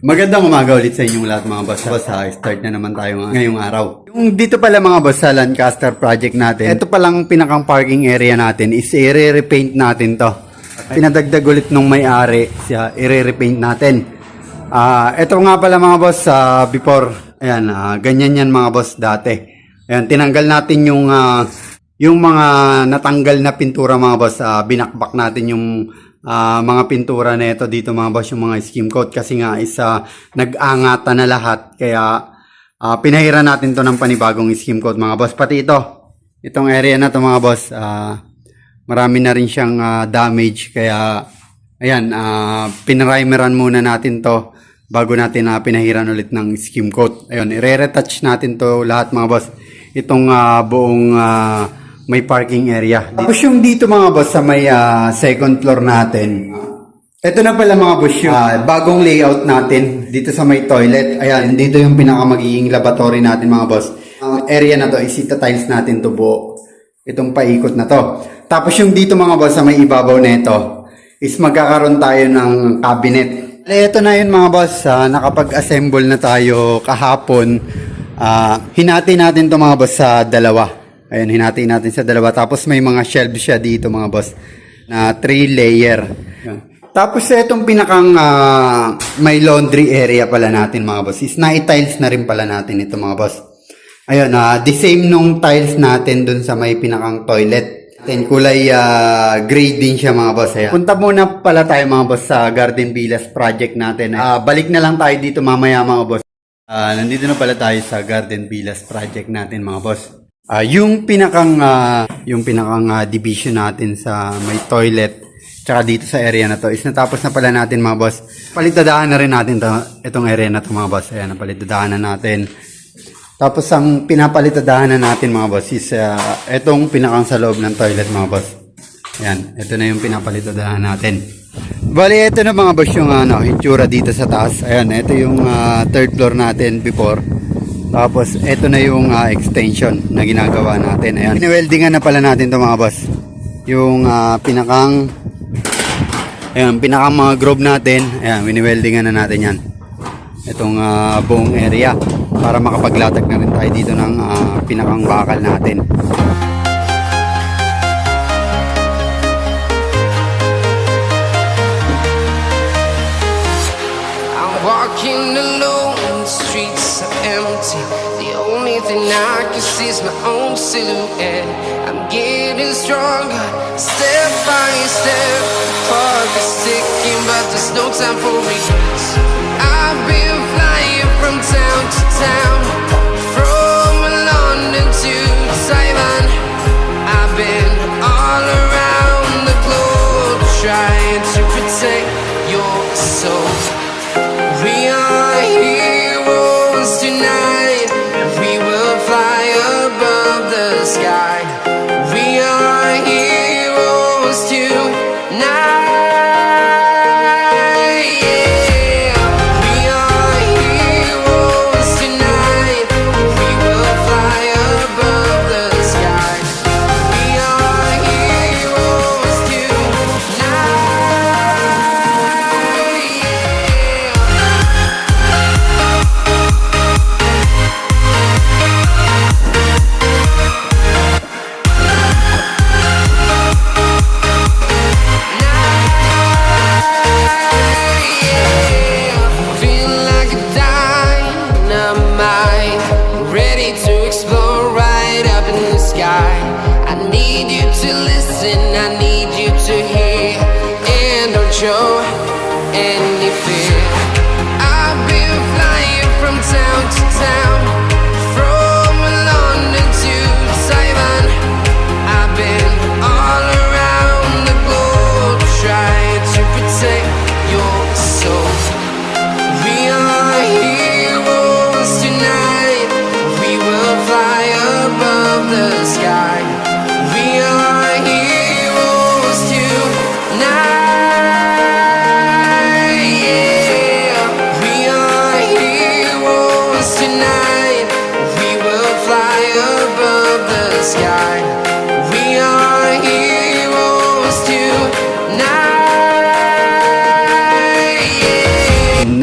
Magandang umaga ulit sa inyong lahat mga boss. Boss ha, start na naman tayo ng- ngayong araw. Yung dito pala mga boss sa Lancaster project natin, ito palang pinakang parking area natin is i-repaint natin to. Pinadagdag ulit nung may-ari, siya i-repaint natin. Ah, ito nga pala mga boss sa before. Ayan, ah, ganyan yan mga boss dati. Ayan, tinanggal natin yung ah, yung mga natanggal na pintura mga boss, ah, binakbak natin yung ah, mga pintura na ito dito mga boss, yung mga skim coat kasi nga isa nag-angatan na lahat kaya ah, pinahiran natin to ng panibagong skim coat mga boss. Pati ito, itong area na to mga boss, ah, marami na rin siyang ah, damage kaya ayan, uh, pinrimeran muna natin to bago natin na pinahiran ulit ng skim coat. Ayun, i-retouch natin to lahat mga boss. Itong ah, buong ah, may parking area. Tapos yung dito mga boss sa may ah, second floor natin. Ito na pala mga boss yung ah, bagong layout natin dito sa may toilet. Ayan, dito yung pinaka magiging laboratory natin mga boss. Ang area na to is tiles natin to buo. Itong paikot na to. Tapos yung dito mga boss sa may ibabaw nito is magkakaroon tayo ng cabinet. Ito na yun mga boss, ah, nakapag-assemble na tayo kahapon. Ah, hinati natin to mga boss sa dalawa. Ayun, hinati natin sa dalawa. Tapos may mga shelves siya dito mga boss na 3 layer. Tapos itong pinakang ah, may laundry area pala natin mga boss is na-tiles na rin pala natin ito mga boss. Ayun, ah the same nung tiles natin dun sa may pinakang toilet. Then kulay ah, gray din siya mga boss. Ayan. Punta muna pala tayo mga boss sa Garden Villas project natin. Ah, balik na lang tayo dito mamaya mga boss. Ah, nandito na pala tayo sa Garden Villas project natin mga boss. Ah, yung pinakang ah, yung pinakang ah, division natin sa may toilet tsaka dito sa area na to is natapos na pala natin mga boss. Palitadaan na rin natin to, itong area na to mga boss. Ayan, napalitadaan na natin. Tapos ang pinapalitadahan na natin mga boss is uh, itong pinakang sa loob ng toilet mga boss. Yan, ito na yung pinapalitadahan natin. Bali, ito na mga boss yung ano, itsura dito sa taas. Ayan, ito yung ah, third floor natin before. Tapos, ito na yung ah, extension na ginagawa natin. Ayan, pinaweldingan na pala natin to mga boss. Yung ah, pinakang, ayan, pinakang mga grove natin. Ayan, winiweldingan na natin yan itong ah, buong area para makapaglatag na rin tayo dito ng ah, pinakang bakal natin. Thing I can see my own silhouette. I'm getting stronger, step by step. The clock is ticking, but there's no time for regrets. show any fear.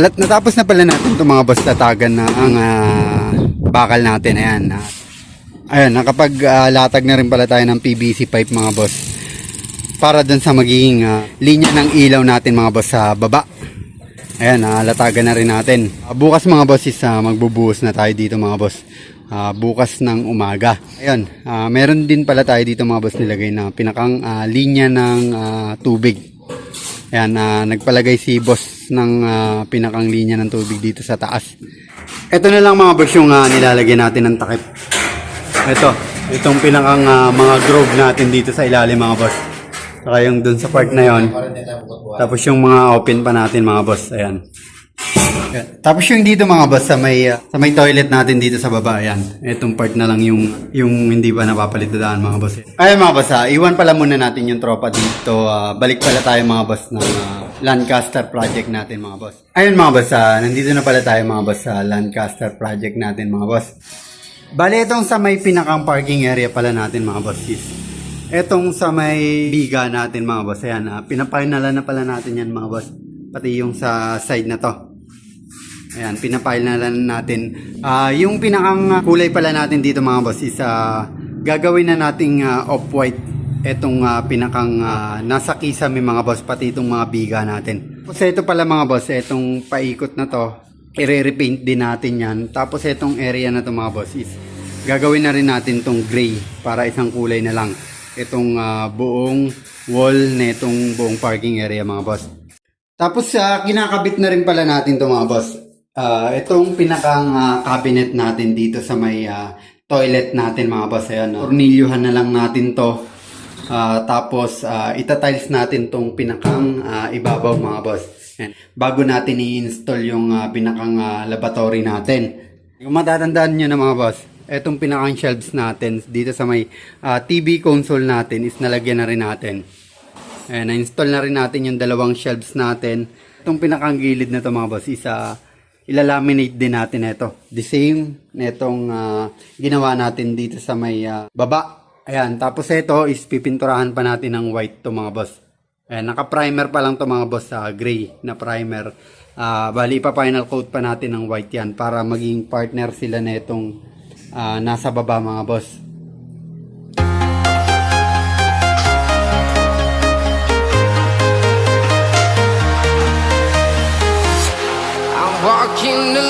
At natapos na pala natin itong mga boss tatagan na ang ah, bakal natin. Ayan. ah. Ayan, nakapag-latag na rin pala tayo ng PVC pipe mga boss. Para dun sa magiging ah, linya ng ilaw natin mga boss sa baba. Ayan, ah, latagan na rin natin. Ah, bukas mga boss is ah, magbubuhos na tayo dito mga boss. Ah, bukas ng umaga. Ayun, ah, meron din pala tayo dito mga boss nilagay na pinakang ah, linya ng ah, tubig. Ayan, ah, nagpalagay si boss ng ah, pinakang linya ng tubig dito sa taas. Ito na lang mga boss yung ah, nilalagay natin ng takip. Ito, itong pinakang ah, mga grove natin dito sa ilalim mga boss. Saka yung dun sa part na yon. Tapos yung mga open pa natin mga boss. Ayan. Ayan. Tapos yung dito mga boss sa may ah, sa may toilet natin dito sa baba ayan. Itong part na lang yung yung hindi pa napapalit na daan mga boss. Ayun mga boss, ah, iwan pala muna natin yung tropa dito. Ah, balik pala tayo mga boss ng ah, Lancaster project natin mga boss. Ayun mga boss, ah, nandito na pala tayo mga boss sa Lancaster project natin mga boss. Bale, itong sa may pinakang parking area pala natin mga boss is Etong sa may biga natin mga boss, ayan, ah, pinapinala na pala natin yan mga boss. Pati yung sa side na to. Ayan, pinapinala na natin. Ah, yung pinakang kulay pala natin dito mga boss is ah, gagawin na nating ah, off-white. Etong ah, pinakang ah, nasa kisame mga boss, pati itong mga biga natin. Tapos ito pala mga boss, etong paikot na to, i-repaint din natin yan. Tapos itong area na to mga boss is gagawin na rin natin tong gray para isang kulay na lang itong ah, buong wall na itong buong parking area mga boss. Tapos sa kinakabit na rin pala natin to mga boss. Ah, itong pinakang ah, cabinet natin dito sa may ah, toilet natin mga boss. Ayan, uh, tornilyuhan na lang natin to. Ah, tapos ah, itatiles natin tong pinakang ah, ibabaw mga boss. Ayan. Bago natin i-install yung ah, pinakang ah, laboratory natin. Kung matatandaan nyo na mga boss, etong pinakang shelves natin dito sa may ah, TV console natin is nalagyan na rin natin. Ayan, na-install na rin natin yung dalawang shelves natin. Itong pinakang gilid na to mga boss is ah, ilalaminate din natin ito. The same netong ah, ginawa natin dito sa may ah, baba. Ayan, tapos ito is pipinturahan pa natin ng white to mga boss. Ayan, naka-primer pa lang to mga boss sa gray na primer. Ah, bali pa final coat pa natin ng white yan para maging partner sila na itong ah, nasa baba mga boss. I'm walking alone,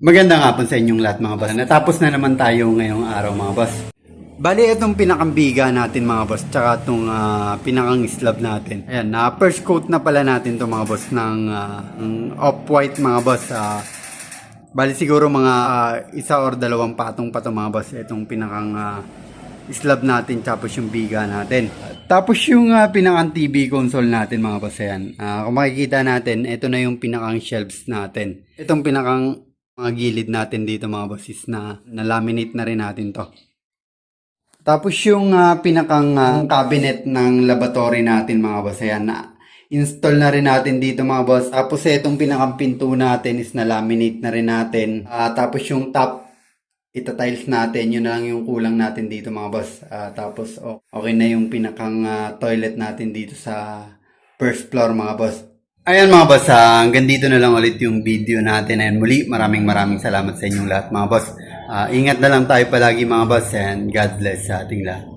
Magandang hapon sa inyong lahat mga boss. Natapos na naman tayo ngayong araw mga boss. Bali, itong pinakambiga natin mga boss, tsaka itong ah, pinakang slab natin. Ayan, na first coat na pala natin to mga boss ng, ng off-white mga boss. Ah, bali siguro mga ah, isa or dalawang patong pa to mga boss. Itong pinakang ah, slab natin tapos yung biga natin. Tapos yung uh, pinakang TV console natin mga boss ayan. Ah, kung makikita natin, ito na yung pinakang shelves natin. Itong pinakang mga gilid natin dito mga boss is na na-laminate na rin natin to. Tapos yung ah, pinakang ah, cabinet ng laboratory natin mga boss ayan na install na rin natin dito mga boss. Tapos itong pinakang pinto natin is na-laminate na rin natin. Ah, tapos yung top itatiles natin, yun na lang yung kulang natin dito mga boss. Ah, tapos okay na yung pinakang ah, toilet natin dito sa first floor mga boss. Ayan mga boss, ah, hanggang dito na lang ulit yung video natin. And muli, maraming maraming salamat sa inyong lahat mga boss. Ah, ingat na lang tayo palagi mga boss and God bless sa ating lahat.